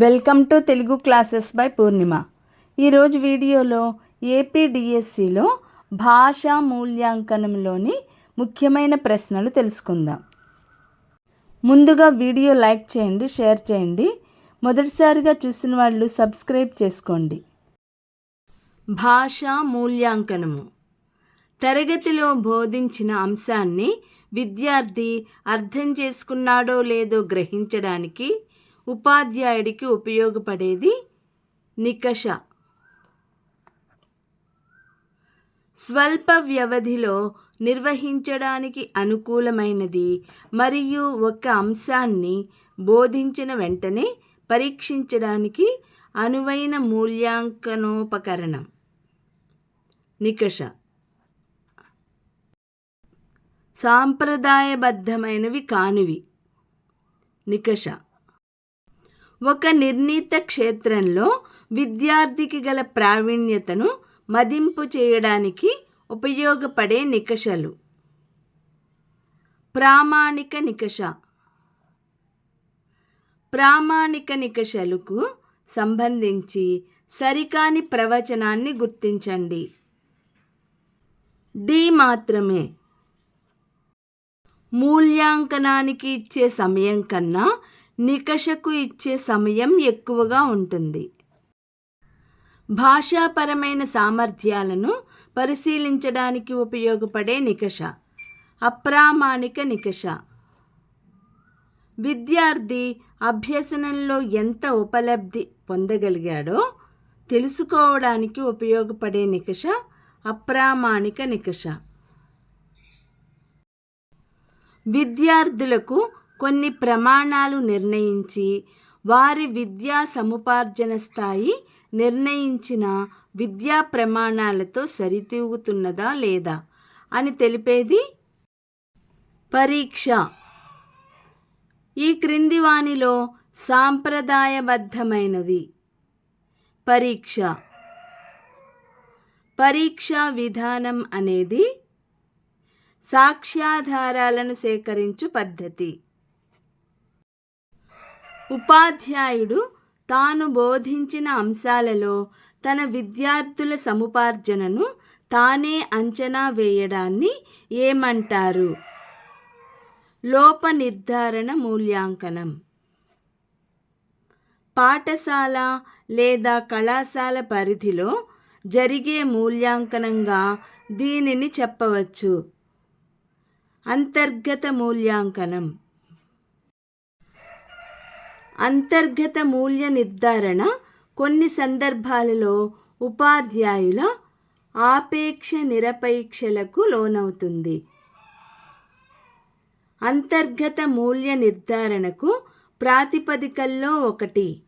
Welcome to Telugu classes by Purnima. ఈరోజు వీడియోలో ఏపీడిఎస్సిలో భాషా మూల్యాంకనంలోని ముఖ్యమైన ప్రశ్నలు తెలుసుకుందాం. ముందుగా వీడియో లైక్ చేయండి షేర్ చేయండి. మొదటిసారిగా చూసిన వాళ్ళు సబ్స్క్రైబ్ చేసుకోండి. భాషా మూల్యాంకనము. తరగతిలో బోధించిన అంశాన్ని విద్యార్థి అర్థం చేసుకున్నాడో లేదో గ్రహించడానికి ఉపాధ్యాయుడికి ఉపయోగపడేది నికష. స్వల్ప వ్యవధిలో నిర్వహించడానికి అనుకూలమైనది మరియు ఒక అంశాన్ని బోధించిన వెంటనే పరీక్షించడానికి అనువైన మూల్యాంకనోపకరణం. నికష. సాంప్రదాయబద్ధమైనవి కానివి. నికష. ఒక నిర్ణీత క్షేత్రంలో విద్యార్థికి గల ప్రావీణ్యతను మదింపు చేయడానికి ఉపయోగపడే నికషలు. ప్రామాణిక నికష. ప్రామాణిక నికషలకు సంబంధించి సరికాని ప్రవచనాన్ని గుర్తించండి. డి మాత్రమే. మూల్యాంకనానికి ఇచ్చే సమయం కన్నా నికషకు ఇచ్చే సమయం ఎక్కువగా ఉంటుంది. భాషాపరమైన సామర్థ్యాలను పరిశీలించడానికి ఉపయోగపడే నికష అప్రామాణిక నికష. విద్యార్థి అభ్యసనంలో ఎంత ఉపలబ్ధి పొందగలిగాడో తెలుసుకోవడానికి ఉపయోగపడే నికష అప్రామాణిక నికష. విద్యార్థులకు కొన్ని ప్రమాణాలు నిర్ణయించి వారి విద్యా సముపార్జన స్థాయి నిర్ణయించిన విద్యా ప్రమాణాలతో సరితూగుతున్నదా లేదా అని తెలిపేది పరీక్ష. ఈ క్రింది వానిలో సాంప్రదాయబద్ధమైనవి. పరీక్ష. పరీక్షా విధానం అనేది సాక్ష్యాధారాలను సేకరించు పద్ధతి. ఉపాధ్యాయుడు తాను బోధించిన అంశాలలో తన విద్యార్థుల సముపార్జనను తానే అంచనా వేయడాన్ని ఏమంటారు? లోప నిర్ధారణ మూల్యాంకనం. పాఠశాల లేదా కళాశాల పరిధిలో జరిగే మూల్యాంకనంగా దీనిని చెప్పవచ్చు. అంతర్గత మూల్యాంకనం. అంతర్గత మూల్య నిర్ధారణ కొన్ని సందర్భాలలో ఉపాధ్యాయుల ఆపేక్ష నిరపేక్షలకు లోనవుతుంది. అంతర్గత మూల్య నిర్ధారణకు ప్రాతిపదికల్లో ఒకటి.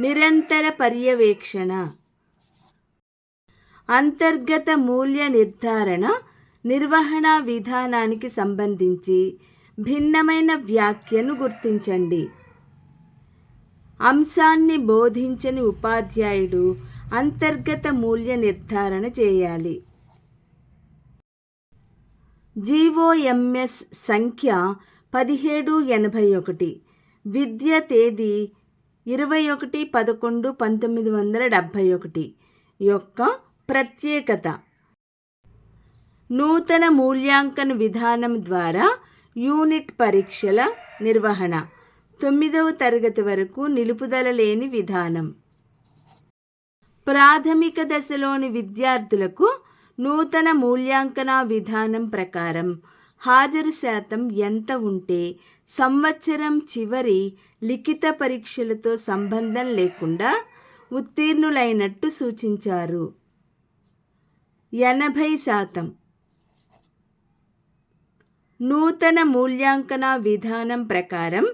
నిరంతర పర్యవేక్షణ. అంతర్గత మూల్య నిర్ధారణ నిర్వహణ విధానానికి సంబంధించి భిన్నమైన వ్యాఖ్యను గుర్తించండి. అంశాన్ని బోధించని ఉపాధ్యాయుడు అంతర్గత మూల్య నిర్ధారణ చేయాలి. జీఓఎంఎస్ సంఖ్య పదిహేడు ఎనభై ఒకటి. విద్య తేదీ ఇరవై ఒకటి పదకొండు పంతొమ్మిది వందల డెబ్భై ఒకటి. యొక్క ప్రత్యేకత. నూతన మూల్యాంకన విధానం ద్వారా యూనిట్ పరీక్షల నిర్వహణ. తొమ్మిదవ తరగతి వరకు నిలుపుదల లేని విధానం. ప్రాథమిక దశలోని విద్యార్థులకు నూతన మూల్యాంకన విధానం ప్రకారం హాజరు శాతం ఎంత ఉంటే సంవత్సరం చివరి లిఖిత పరీక్షలతో సంబంధం లేకుండా ఉత్తీర్ణులైనట్టు సూచించారు. ఎనభై శాతం నూతన మూల్యాంకన విధానం ప్రకారం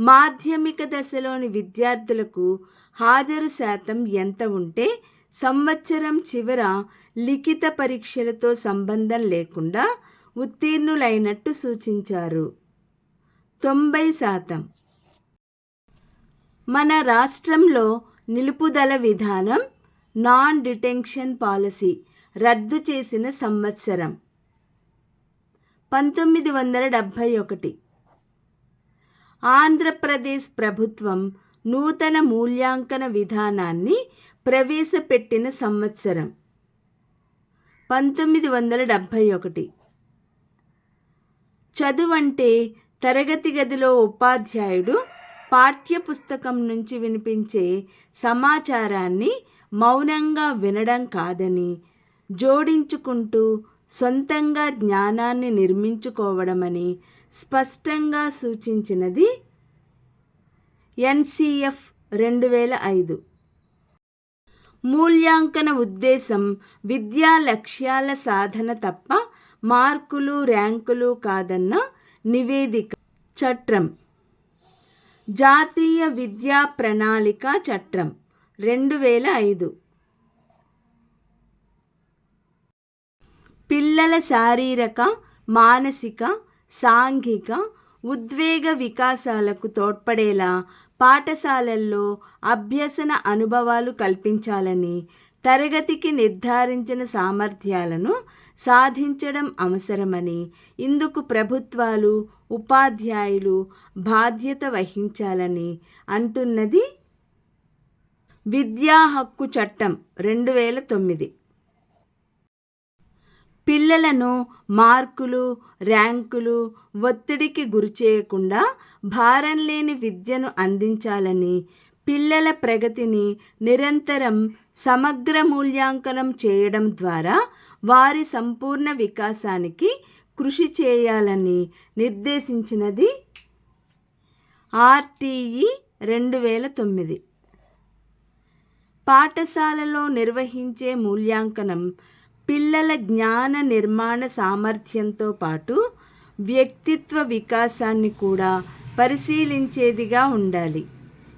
మాధ్యమిక దశలోని విద్యార్థులకు హాజరు శాతం ఎంత ఉంటే సంవత్సరం చివర లిఖిత పరీక్షలతో సంబంధం లేకుండా ఉత్తీర్ణులైనట్టు సూచించారు. తొంభై శాతం. మన రాష్ట్రంలో నిలుపుదల విధానం నాన్ డిటెన్షన్ పాలసీ రద్దు చేసిన సంవత్సరం. పంతొమ్మిది వందల డెబ్భై ఒకటి. ఆంధ్రప్రదేశ్ ప్రభుత్వం నూతన మూల్యాంకన విధానాన్ని ప్రవేశపెట్టిన సంవత్సరం. పంతొమ్మిది వందల డెబ్భై ఒకటి. చదువంటే తరగతి గదిలో ఉపాధ్యాయుడు పాఠ్యపుస్తకం నుంచి వినిపించే సమాచారాన్ని మౌనంగా వినడం కాదని జోడించుకుంటూ సొంతంగా జ్ఞానాన్ని నిర్మించుకోవడమని స్పష్టంగా సూచించినది ఎన్సిఎఫ్ రెండు వేల ఐదు. మూల్యాంకన ఉద్దేశం విద్యా లక్ష్యాల సాధన తప్ప మార్కులు ర్యాంకులు కాదన్న నివేదిక చట్రం. జాతీయ విద్యా ప్రణాళిక చట్రం రెండు వేల ఐదు. పిల్లల శారీరక మానసిక సాంఘిక ఉద్వేగ వికాసాలకు తోడ్పడేలా పాఠశాలల్లో అభ్యసన అనుభవాలు కల్పించాలని తరగతికి నిర్ధారించిన సామర్థ్యాలను సాధించడం అవసరమని ఇందుకు ప్రభుత్వాలు ఉపాధ్యాయులు బాధ్యత వహించాలని అంటున్నది విద్యా హక్కు చట్టం రెండు వేల తొమ్మిది. పిల్లలను మార్కులు ర్యాంకులు ఒత్తిడికి గురిచేయకుండా భారం లేని విద్యను అందించాలని పిల్లల ప్రగతిని నిరంతరం సమగ్ర మూల్యాంకనం చేయడం ద్వారా వారి సంపూర్ణ వికాసానికి కృషి చేయాలని నిర్దేశించినది ఆర్టీఈ రెండు వేల తొమ్మిది. పాఠశాలలో నిర్వహించే మూల్యాంకనం పిల్లల జ్ఞాన నిర్మాణ సామర్థ్యంతో పాటు వ్యక్తిత్వ వికాసాన్ని కూడా పరిశీలించేదిగా ఉండాలి.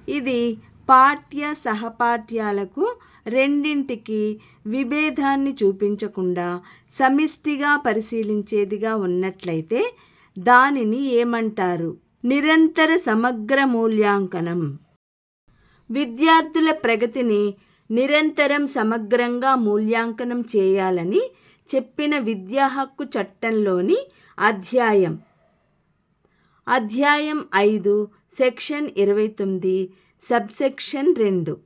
ఇది పాఠ్య సహపాఠ్యాలకు రెండింటికి విభేదాన్ని చూపించకుండా సమిష్టిగా పరిశీలించేదిగా ఉన్నట్లయితే దానిని ఏమంటారు? నిరంతర సమగ్ర మూల్యాంకనం. విద్యార్థుల ప్రగతిని నిరంతరం సమగ్రంగా మూల్యాంకనం చేయాలని చెప్పిన విద్యా హక్కు చట్టంలోని అధ్యాయం. అధ్యాయం ఐదు సెక్షన్ ఇరవై తొమ్మిది సబ్సెక్షన్ రెండు.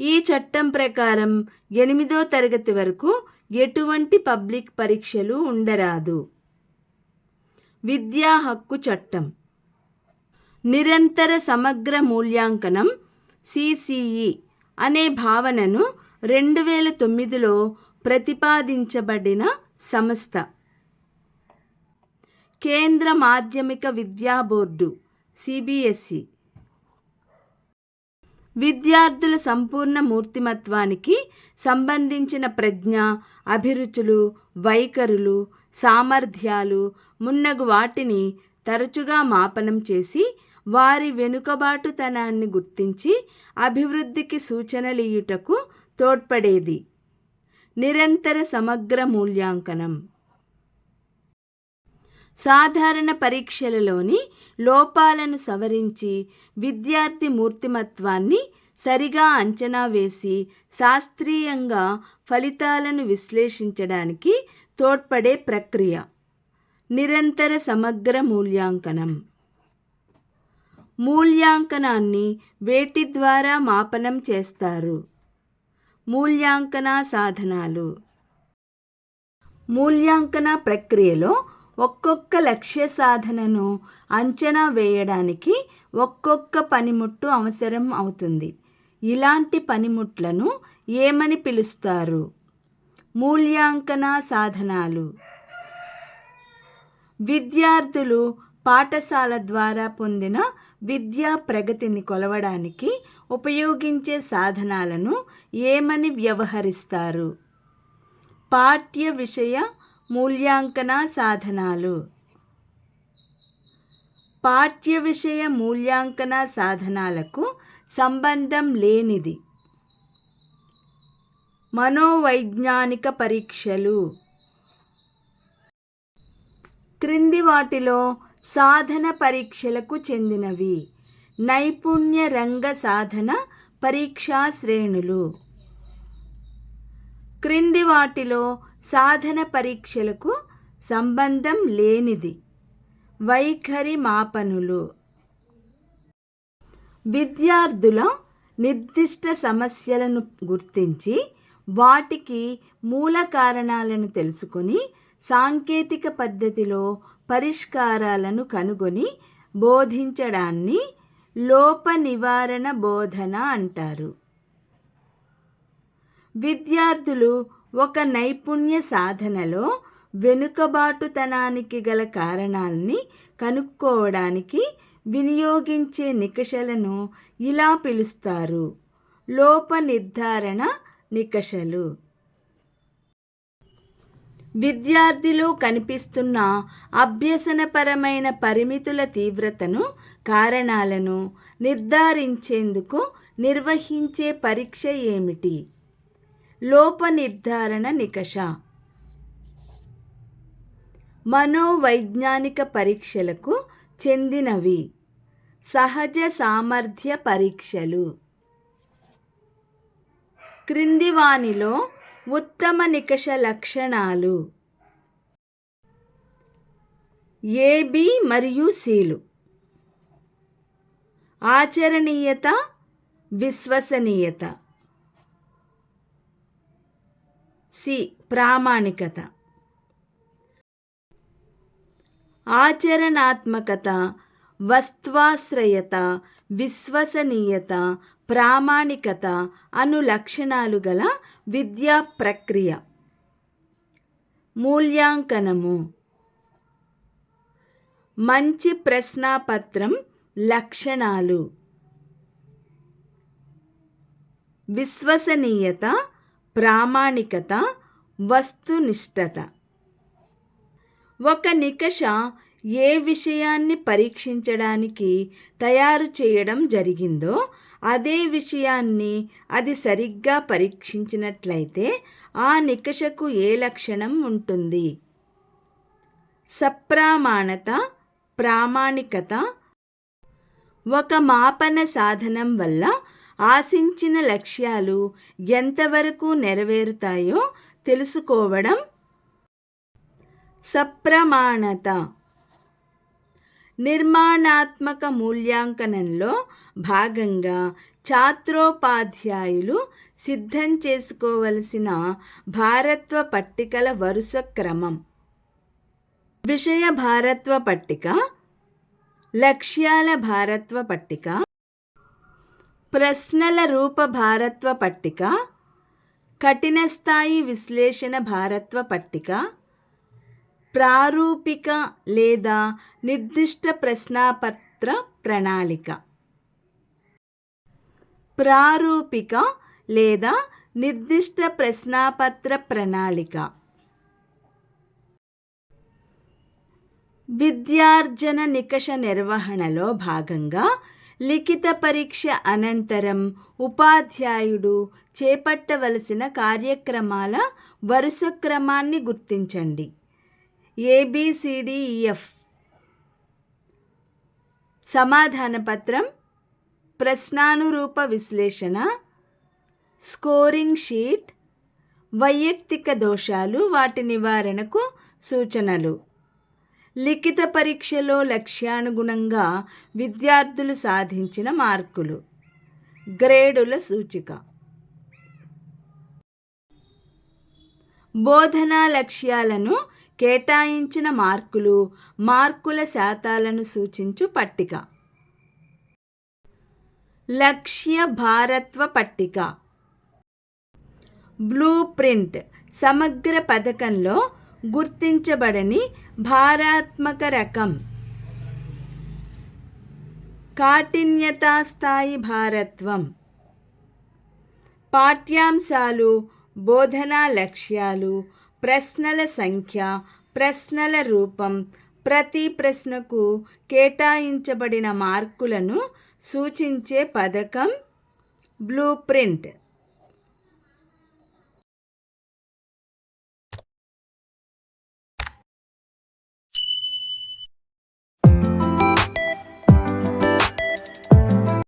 ఈ చట్టం ప్రకారం ఎనిమిదో తరగతి వరకు ఎటువంటి పబ్లిక్ పరీక్షలు ఉండరాదు. విద్యా హక్కు చట్టం. నిరంతర సమగ్ర మూల్యాంకనం సిసిఈ అనే భావనను రెండు వేల తొమ్మిదిలో ప్రతిపాదించబడిన సంస్థ. కేంద్ర మాధ్యమిక విద్యా బోర్డు సిబిఎస్ఈ. విద్యార్థుల సంపూర్ణ మూర్తిమత్వానికి సంబంధించిన ప్రజ్ఞ అభిరుచులు వైఖరులు సామర్థ్యాలు మున్నగు వాటిని తరచుగా మాపనం చేసి వారి వెనుకబాటుతనాన్ని గుర్తించి అభివృద్ధికి సూచనలియుటకు తోడ్పడేది. నిరంతర సమగ్ర మూల్యాంకనం. సాధారణ పరీక్షలలోని లోపాలను సవరించి విద్యార్థి మూర్తిమత్వాన్ని సరిగా అంచనా వేసి శాస్త్రీయంగా ఫలితాలను విశ్లేషించడానికి తోడ్పడే ప్రక్రియ. నిరంతర సమగ్ర మూల్యాంకనం. మూల్యాంకనాన్ని వేటి ద్వారా మాపనం చేస్తారు? మూల్యాంకన సాధనాలు. మూల్యాంకన ప్రక్రియలో ఒక్కొక్క లక్ష్య సాధనను అంచనా వేయడానికి ఒక్కొక్క పనిముట్టు అవసరం అవుతుంది. ఇలాంటి పనిముట్లను ఏమని పిలుస్తారు? మూల్యాంకన సాధనాలు. విద్యార్థులు పాఠశాల ద్వారా పొందిన విద్యా ప్రగతిని కొలవడానికి ఉపయోగించే సాధనాలను ఏమని వ్యవహరిస్తారు? పాఠ్య విషయ మూల్యాంకన సాధనాలు. పాఠ్య విషయ మూల్యాంకన సాధనాలకు సంబంధం లేనిది. మనోవైజ్ఞానిక పరీక్షలు. క్రింది వాటిలో సాధన పరీక్షలకు చెందినవి. నైపుణ్య రంగ సాధన పరీక్షా శ్రేణులు. క్రింది వాటిలో సాధన పరీక్షలకు సంబంధం లేనిది. వైఖరి మాపనులు. విద్యార్థుల నిర్దిష్ట సమస్యలను గుర్తించి వాటికి మూల కారణాలను తెలుసుకొని సాంకేతిక పద్ధతిలో పరిష్కారాలను కనుగొని బోధించడాన్ని లోప నివారణ బోధన అంటారు. విద్యార్థులు ఒక నైపుణ్య సాధనలో వెనుకబాటుతనానికి గల కారణాల్ని కనుక్కోవడానికి వినియోగించే నికషలను ఇలా పిలుస్తారు. లోప నిర్ధారణ నికషలు. విద్యార్థిలో కనిపిస్తున్న అభ్యసనపరమైన పరిమితుల తీవ్రతను కారణాలను నిర్ధారించేందుకు నిర్వహించే పరీక్ష ఏమిటి? లోప నిర్ధారణ నికష. మనోవైజ్ఞానిక పరీక్షలకు చెందినవి. సహజ సామర్థ్య పరీక్షలు. క్రింది వానిలో ఉత్తమ నికష లక్షణాలు. ఏబి మరియు సీలు. ఆచరణీయత విశ్వసనీయత. సి. ప్రామాణికత. ఆచరణాత్మకత వస్త్వాశ్రయత విశ్వసనీయత ప్రామాణికత అను లక్షణాలు గల విద్యా ప్రక్రియ. మూల్యాంకనము. మంచి ప్రశ్నాపత్రం లక్షణాలు. విశ్వసనీయత ప్రామాణికత వస్తునిష్టత. ఒక నికష ఏ విషయాన్ని పరీక్షించడానికి తయారు చేయడం జరిగిందో అదే విషయాన్ని అది సరిగ్గా పరీక్షించినట్లయితే ఆ నికషకు ఏ లక్షణం ఉంటుంది? సప్రామాణత ప్రామాణికత. ఒక మాపన సాధనం వల్ల ఆశించిన లక్ష్యాలు ఎంతవరకు నెరవేరుతాయో తెలుసుకోవడం. సప్రమాణత. నిర్మాణాత్మక మూల్యాంకనంలో భాగంగా ఛాత్రోపాధ్యాయులు సిద్ధం చేసుకోవలసిన భారత్వ పట్టికల వరుస క్రమం. విషయ భారత్వ పట్టిక లక్ష్యాల భారత్వ పట్టిక ప్రశ్నల రూప భారత్వ పట్టిక కఠిన స్థాయి విశ్లేషణ భారత్వ పట్టిక ప్రారూపిక లేదా నిర్దిష్ట ప్రశ్నాపత్ర ప్రణాళిక. ప్రారూపిక లేదా నిర్దిష్ట ప్రశ్నాపత్ర ప్రణాళిక. విద్యార్జన నికష నిర్వహణలో భాగంగా లిఖిత పరీక్ష అనంతరం ఉపాధ్యాయుడు చేపట్టవలసిన కార్యక్రమాల వరుస క్రమాన్ని గుర్తించండి. ఏబిసిడిఈఎఫ్ e, సమాధాన పత్రం ప్రశ్నానురూప విశ్లేషణ స్కోరింగ్ షీట్ వైయక్తిక దోషాలు వాటి నివారణకు సూచనలు. లిఖిత పరీక్షలో లక్ష్యానుగుణంగా విద్యార్థులు సాధించిన మార్కులు. గ్రేడుల సూచిక. బోధనా లక్ష్యాలను కేటాయించిన మార్కులు మార్కుల శాతాలను సూచించు పట్టిక. లక్ష్య భారత్వ పట్టిక. బ్లూ ప్రింట్ సమగ్ర పథకంలో గుర్తించబడని భారాత్మక రకం. కాఠిన్యతా స్థాయి భారత్వం. పాఠ్యాంశాలు బోధనా లక్ష్యాలు ప్రశ్నల సంఖ్య ప్రశ్నల రూపం ప్రతి ప్రశ్నకు కేటాయించబడిన మార్కులను సూచించే పథకం బ్లూ ప్రింట్